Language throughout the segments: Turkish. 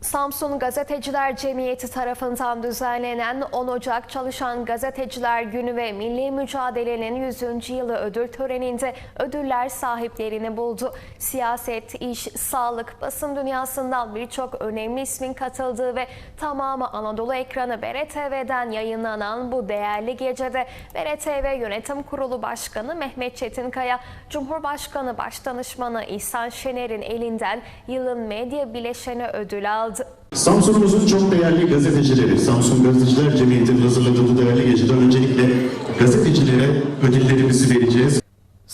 Samsun Gazeteciler Cemiyeti tarafından düzenlenen 10 Ocak Çalışan Gazeteciler Günü ve Milli Mücadele'nin 100. yılı ödül töreninde ödüller sahiplerini buldu. Siyaset, iş, sağlık, basın dünyasından birçok önemli ismin katıldığı ve tamamı Anadolu ekranı BRTV'den yayınlanan bu değerli gecede BRTV Yönetim Kurulu Başkanı Mehmet Çetinkaya, Cumhurbaşkanı Başdanışmanı İhsan Şener'in elinden yılın medya bileşeni ödülü aldı. Samsun'umuzun çok değerli gazetecileri, Samsun Gazeteciler Cemiyeti'nin hazırladığı değerli geceden öncelikle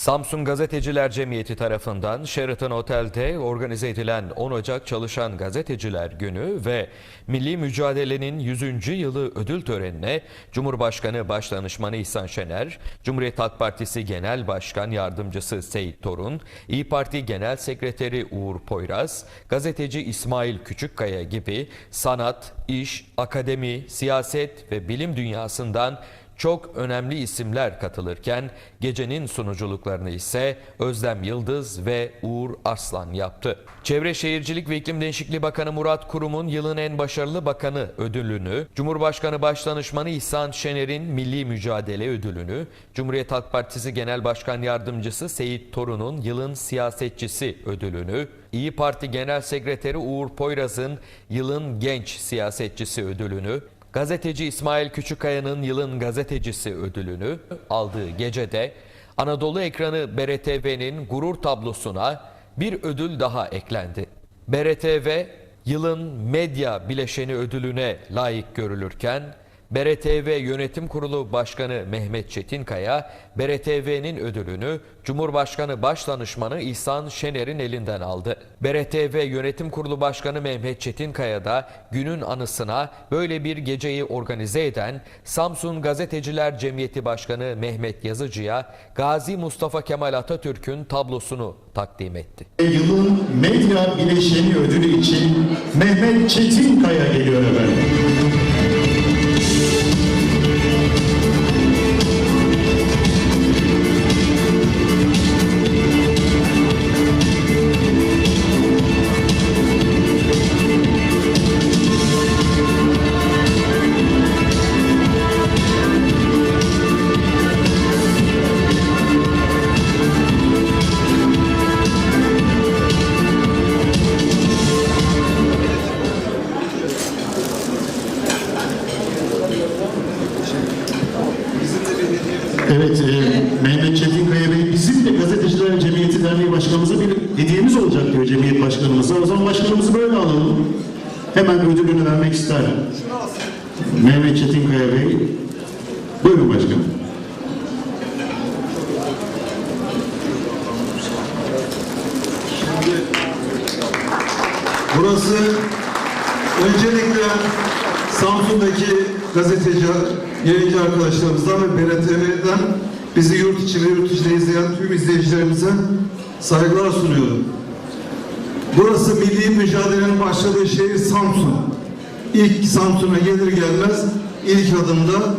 Samsun Gazeteciler Cemiyeti tarafından Sheraton Otel'de organize edilen 10 Ocak Çalışan Gazeteciler Günü ve Milli Mücadele'nin 100. yılı ödül törenine Cumhurbaşkanı Başdanışmanı İhsan Şener, Cumhuriyet Halk Partisi Genel Başkan Yardımcısı Seyit Torun, İyi Parti Genel Sekreteri Uğur Poyraz, gazeteci İsmail Küçükkaya gibi sanat, iş, akademi, siyaset ve bilim dünyasından çok önemli isimler katılırken gecenin sunuculuklarını ise Özlem Yıldız ve Uğur Arslan yaptı. Çevre Şehircilik ve İklim Değişikliği Bakanı Murat Kurum'un yılın en başarılı bakanı ödülünü, Cumhurbaşkanı Başdanışmanı İhsan Şener'in Milli Mücadele ödülünü, Cumhuriyet Halk Partisi Genel Başkan Yardımcısı Seyit Torun'un yılın siyasetçisi ödülünü, İyi Parti Genel Sekreteri Uğur Poyraz'ın yılın genç siyasetçisi ödülünü, Gazeteci İsmail Küçükkaya'nın yılın gazetecisi ödülünü aldığı gecede Anadolu ekranı BRTV'nin gurur tablosuna bir ödül daha eklendi. BRTV yılın medya bileşeni ödülüne layık görülürken BRTV Yönetim Kurulu Başkanı Mehmet Çetinkaya, BRTV'nin ödülünü Cumhurbaşkanı Başdanışmanı İhsan Şener'in elinden aldı. BRTV Yönetim Kurulu Başkanı Mehmet Çetinkaya da günün anısına böyle bir geceyi organize eden Samsun Gazeteciler Cemiyeti Başkanı Mehmet Yazıcı'ya Gazi Mustafa Kemal Atatürk'ün tablosunu takdim etti. Yılın medya bileşeni ödülü için Mehmet Çetinkaya geliyor efendim. Evet, e, Mehmet Çetinkaya Bey bizim de Gazeteciler Cemiyeti Derneği Başkanımıza bir hediyemiz olacak diyor Cemiyet Başkanımıza. O zaman başkanımızı böyle alalım. Hemen ödülünü vermek ister. Mehmet Çetinkaya Bey. Buyurun başkanım. Burası öncelikle Samsun'daki gazeteci, yayıncı arkadaşlarımızdan ve BRTV'den bizi yurt içi ve yurt dışında izleyen tüm izleyicilerimize saygılar sunuyorum. Burası milli mücadelenin başladığı şehir Samsun. İlk Samsun'a gelir gelmez ilk adımda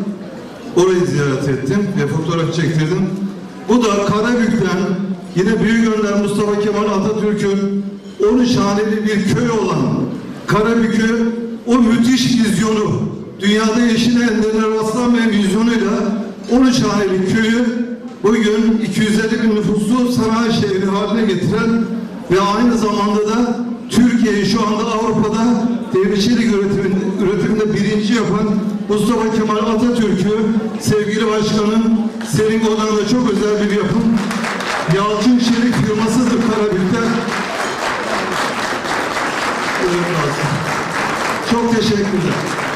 orayı ziyaret ettim ve fotoğraf çektirdim. Bu da Karabük'ten yine Büyük Önder Mustafa Kemal Atatürk'ün 13 haneli bir köy olan Karabük'ü o müthiş vizyonu dünyada eşine enderine rastlanmayan vizyonuyla 13 haneli köyü bugün 250 bin nüfuslu sanayi şehri haline getiren ve aynı zamanda da Türkiye'yi şu anda Avrupa'da devletçilik üretiminde, üretiminde birinci yapan Mustafa Kemal Atatürk'ü sevgili başkanım Serin Godan'da çok özel bir yapım Yalçın Çelik firmasıdır Karabük'te. Buyurun kalsın. Çok teşekkürler.